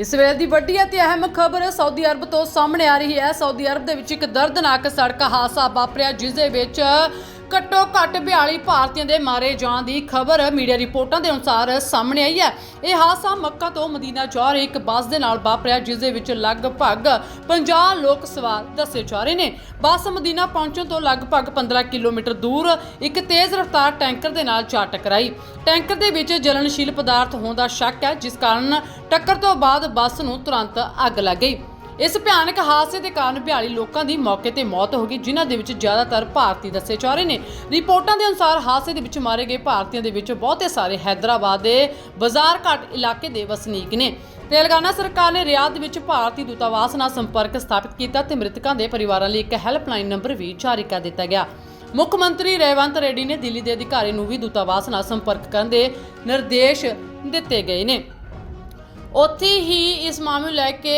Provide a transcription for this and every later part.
ਇਸ ਵੇਲੇ ਦੀ ਵੱਡੀ ਅਤੇ ਅਹਿਮ ਖਬਰ ਸਾਊਦੀ ਅਰਬ ਤੋਂ ਸਾਹਮਣੇ ਆ ਰਹੀ ਹੈ। ਸਾਊਦੀ ਅਰਬ ਦੇ ਵਿੱਚ ਇੱਕ ਦਰਦਨਾਕ ਸੜਕ ਹਾਦਸਾ ਵਾਪਰਿਆ, ਜਿਸ ਦੇ ਵਿੱਚ ਘੱਟੋ ਘੱਟ 42 ਭਾਰਤੀਆਂ ਦੇ ਮਾਰੇ ਜਾਣ ਦੀ ਖਬਰ ਮੀਡੀਆ ਰਿਪੋਰਟਾਂ ਦੇ ਅਨੁਸਾਰ ਸਾਹਮਣੇ ਆਈ ਹੈ। ਇਹ ਹਾਦਸਾ ਮੱਕਾ ਤੋਂ ਮਦੀਨਾ ਜਾ ਰਹੀ, ਇੱਕ ਬੱਸ ਦੇ ਨਾਲ ਵਾਪਰਿਆ, ਜਿਸ ਦੇ ਵਿੱਚ ਲਗਭਗ 50 ਲੋਕ ਸਵਾਰ ਦੱਸੇ ਜਾ ਰਹੇ ਨੇ। ਬੱਸ ਮਦੀਨਾ ਪਹੁੰਚਣ ਤੋਂ ਲਗਭਗ 15 ਕਿਲੋਮੀਟਰ ਦੂਰ ਇੱਕ ਤੇਜ਼ ਰਫ਼ਤਾਰ ਟੈਂਕਰ ਦੇ ਨਾਲ ਜਾ ਟਕਰਾਈ। ਟੈਂਕਰ ਦੇ ਵਿੱਚ ਜਲਨਸ਼ੀਲ ਪਦਾਰਥ ਹੋਣ ਦਾ ਸ਼ੱਕ ਹੈ, ਜਿਸ ਕਾਰਨ ਟੱਕਰ ਤੋਂ ਬਾਅਦ ਬੱਸ ਨੂੰ ਤੁਰੰਤ ਅੱਗ ਲੱਗ ਗਈ। ਇਸ ਭਿਆਨਕ ਹਾਦਸੇ ਦੇ ਕਾਰਨ 42 ਲੋਕਾਂ ਦੀ ਮੌਕੇ ਤੇ ਮੌਤ ਹੋ ਗਈ, ਜਿਨ੍ਹਾਂ ਦੇ ਵਿੱਚ ਜ਼ਿਆਦਾਤਰ ਭਾਰਤੀ ਦੱਸੇ ਜਾ ਰਹੇ ਨੇ। ਰਿਪੋਰਟਾਂ ਦੇ ਅਨੁਸਾਰ ਹਾਦਸੇ ਦੇ ਵਿੱਚ ਮਾਰੇ ਗਏ ਭਾਰਤੀਆਂ ਦੇ ਵਿੱਚ ਬਹੁਤੇ ਸਾਰੇ ਹੈਦਰਾਬਾਦ ਦੇ ਬਾਜ਼ਾਰ ਘਾਟ ਇਲਾਕੇ ਦੇ ਵਸਨੀਕ ਨੇ। ਤੇਲੰਗਾਨਾ ਸਰਕਾਰ ਨੇ ਰਿਆਦ ਵਿੱਚ ਭਾਰਤੀ ਦੂਤਾਵਾਸ ਨਾਲ ਸੰਪਰਕ ਸਥਾਪਿਤ ਕੀਤਾ ਤੇ ਮ੍ਰਿਤਕਾਂ ਦੇ ਪਰਿਵਾਰਾਂ ਲਈ ਇੱਕ ਹੈਲਪਲਾਈਨ ਨੰਬਰ ਵੀ ਜਾਰੀ ਕਰ ਦਿੱਤਾ ਗਿਆ। ਮੁੱਖ ਮੰਤਰੀ ਰੇਵੰਤ ਰੈਡੀ ਨੇ ਦਿੱਲੀ ਦੇ ਅਧਿਕਾਰੀ ਨੂੰ ਵੀ ਦੂਤਾਵਾਸ ਨਾਲ ਸੰਪਰਕ ਕਰਨ ਦੇ ਨਿਰਦੇਸ਼ ਦਿੱਤੇ ਗਏ ਨੇ। ਉੱਥੇ ਹੀ ਇਸ ਮਾਮਲੇ ਨੂੰ ਲੈ ਕੇ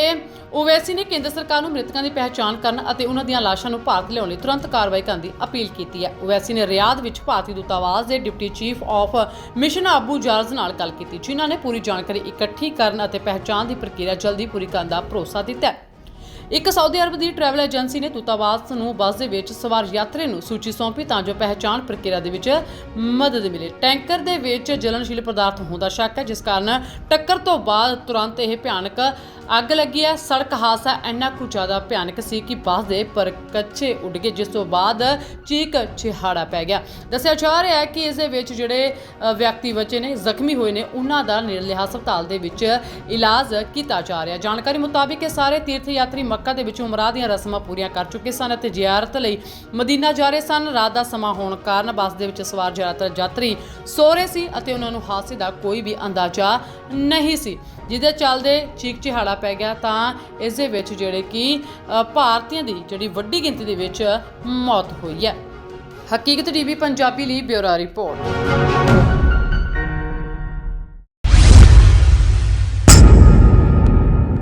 ਓਵੈਸੀ ਨੇ ਕੇਂਦਰ ਸਰਕਾਰ ਨੂੰ ਮ੍ਰਿਤਕਾਂ ਦੀ ਪਹਿਚਾਣ ਕਰਨ ਅਤੇ ਉਹਨਾਂ ਦੀਆਂ ਲਾਸ਼ਾਂ ਨੂੰ ਭਾਰਤ ਲਿਆਉਣ ਲਈ ਤੁਰੰਤ ਕਾਰਵਾਈ ਕਰਨ ਦੀ ਅਪੀਲ ਕੀਤੀ ਹੈ। ਓਵੈਸੀ ਨੇ ਰਿਆਦ ਵਿੱਚ ਭਾਰਤੀ ਦੂਤਾਵਾਸ ਦੇ deputy chief of mission Abu George ਨਾਲ ਗੱਲ ਕੀਤੀ, ਜਿਨ੍ਹਾਂ ਨੇ ਪੂਰੀ ਜਾਣਕਾਰੀ ਇਕੱਠੀ ਕਰਨ ਅਤੇ ਪਹਿਚਾਣ ਦੀ ਪ੍ਰਕਿਰਿਆ ਜਲਦੀ ਪੂਰੀ ਕਰਨ ਦਾ ਭਰੋਸਾ ਦਿੱਤਾ ਹੈ। ਇੱਕ ਸਾਊਦੀ ਅਰਬ ਦੀ ਟਰੈਵਲ ਏਜੰਸੀ ਨੇ ਦੂਤਾਵਾਸ ਨੂੰ ਬੱਸ ਦੇ ਵਿੱਚ ਸਵਾਰ ਯਾਤਰੀ ਨੂੰ ਸੂਚੀ ਸੌਂਪੀ ਤਾਂ ਜੋ ਪਹਿਚਾਣ ਪ੍ਰਕਿਰਿਆ ਦੇ ਵਿੱਚ ਮਦਦ ਮਿਲੇ। ਟੈਂਕਰ ਦੇ ਵਿੱਚ ਜਲਨਸ਼ੀਲ ਪਦਾਰਥ ਹੋਣ ਦਾ ਸ਼ੱਕ ਹੈ, ਜਿਸ ਕਾਰਨ ਟੱਕਰ ਤੋਂ ਬਾਅਦ ਤੁਰੰਤ ਇਹ ਭਿਆਨਕ ਅੱਗ ਲੱਗੀ ਹੈ ਸੜਕ ਹਾਦਸਾ ਇੰਨਾ ਕੁ ਜ਼ਿਆਦਾ ਭਿਆਨਕ ਸੀ ਕਿ ਬੱਸ ਦੇ ਪਰ ਕੱਚੇ ਉੱਡ ਗਏ, ਜਿਸ ਤੋਂ ਬਾਅਦ ਚੀਕ ਚਿਹਾੜਾ ਪੈ ਗਿਆ। ਦੱਸਿਆ ਜਾ ਰਿਹਾ ਹੈ ਕਿ ਇਸ ਦੇ ਵਿੱਚ ਜਿਹੜੇ ਵਿਅਕਤੀ ਬਚੇ ਨੇ, ਜ਼ਖਮੀ ਹੋਏ ਨੇ, ਉਹਨਾਂ ਦਾ ਨੇੜਲੇ ਹਸਪਤਾਲ ਦੇ ਵਿੱਚ ਇਲਾਜ ਕੀਤਾ ਜਾ ਰਿਹਾ ਜਾਣਕਾਰੀ ਮੁਤਾਬਿਕ ਇਹ ਸਾਰੇ ਤੀਰਥ ਯਾਤਰੀ ਮੱਕਾ ਦੇ ਵਿੱਚ ਉਮਰਾਹ ਦੀਆਂ ਰਸਮਾਂ ਪੂਰੀਆਂ ਕਰ ਚੁੱਕੇ ਸਨ ਅਤੇ ਜ਼ਿਆਰਤ ਲਈ ਮਦੀਨਾ ਜਾ ਰਹੇ ਸਨ। ਰਾਤ ਦਾ ਸਮਾਂ ਹੋਣ ਕਾਰਨ ਬੱਸ ਦੇ ਵਿੱਚ ਸਵਾਰ ਜ਼ਿਆਦਾਤਰ ਯਾਤਰੀ ਸੋ ਰਹੇ ਸੀ ਅਤੇ ਉਹਨਾਂ ਨੂੰ ਹਾਦਸੇ ਦਾ ਕੋਈ ਵੀ ਅੰਦਾਜ਼ਾ ਨਹੀਂ ਸੀ। ਜਿਹਦੇ ਚੱਲਦੇ ਚੀਕ ਚਿਹਾੜਾ ਪੈ ਗਿਆ, ਤਾਂ ਇਸ ਦੇ ਵਿੱਚ ਜਿਹੜੇ ਕਿ ਭਾਰਤੀਆਂ ਦੀ ਜਿਹੜੀ ਵੱਡੀ ਗਿਣਤੀ ਦੇ ਵਿੱਚ ਮੌਤ ਹੋਈ ਹੈ। ਹਕੀਕਤ ਟੀਵੀ, ਪੰਜਾਬੀ ਲਈ ਬਿਊਰੋ ਰਿਪੋਰਟ।